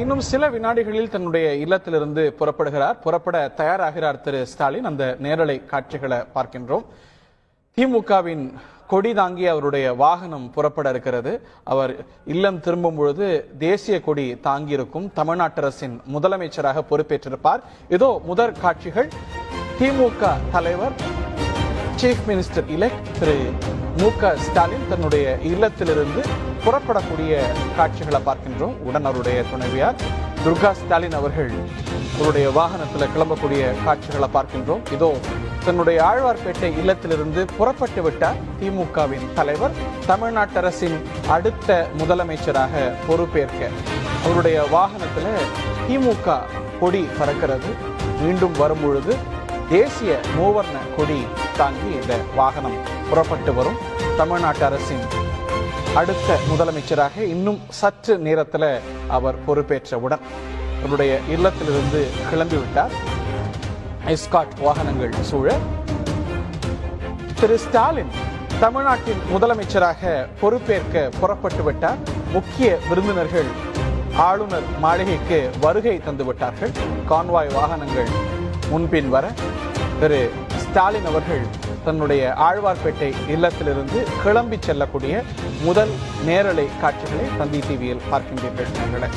இன்னும் சில வினாடிகளில் தன்னுடைய இல்லத்திலிருந்து புறப்படுகிறார். புறப்பட தயாராகிறார் திரு ஸ்டாலின். அந்த நேரலை காட்சிகளை பார்க்கின்றோம். திமுகவின் கொடி தாங்கி அவருடைய வாகனம் புறப்பட இருக்கிறது. அவர் இல்லம் திரும்பும் பொழுது தேசிய கொடி தாங்கியிருக்கும். தமிழ்நாட்டு அரசின் முதலமைச்சராக பொறுப்பேற்றிருப்பார். இதோ முதற் காட்சிகள். திமுக தலைவர் சீஃப் மினிஸ்டர் இலெக்ட் திரு மு க ஸ்டாலின் தன்னுடைய இல்லத்திலிருந்து புறப்படக்கூடிய காட்சிகளை பார்க்கின்றோம். உடன் அவருடைய துணைவியார் துர்கா ஸ்டாலின் அவர்கள் அவருடைய வாகனத்தில் கிளம்பக்கூடிய காட்சிகளை பார்க்கின்றோம். இதோ தன்னுடைய ஆழ்வார்பேட்டை இல்லத்திலிருந்து புறப்பட்டு விட்டார் திமுகவின் தலைவர் தமிழ்நாட்டு அரசின் அடுத்த முதலமைச்சராக பொறுப்பேற்க அவருடைய வாகனத்தில் திமுக கொடி பறக்கிறது. மீண்டும் வரும் பொழுது தேசிய மூவர்ண கொடி தாங்கி இந்த வாகனம் புறப்பட்டு வரும். தமிழ்நாட்டு அரசின் அடுத்த முதலமைச்சராக இன்னும் சற்று நேரத்தில் அவர் பொறுப்பேற்றவுடன் அவருடைய இல்லத்திலிருந்து கிளம்பிவிட்டார். எஸ்காட் வாகனங்கள் சூழ திரு ஸ்டாலின் தமிழ்நாட்டின் முதலமைச்சராக பொறுப்பேற்க புறப்பட்டு விட்டார். முக்கிய விருந்தினர்கள் ஆளுநர் மாளிகைக்கு வருகை தந்துவிட்டார்கள். கான்வாய் வாகனங்கள் முன்பின் வர திரு ஸ்டாலின் அவர்கள் தன்னுடைய ஆழ்வார்பேட்டை இல்லத்திலிருந்து கிளம்பி செல்லக்கூடிய முதல் நேரலை காட்சிகளை தந்தி டிவியில் பார்க்கின்றீர்கள்.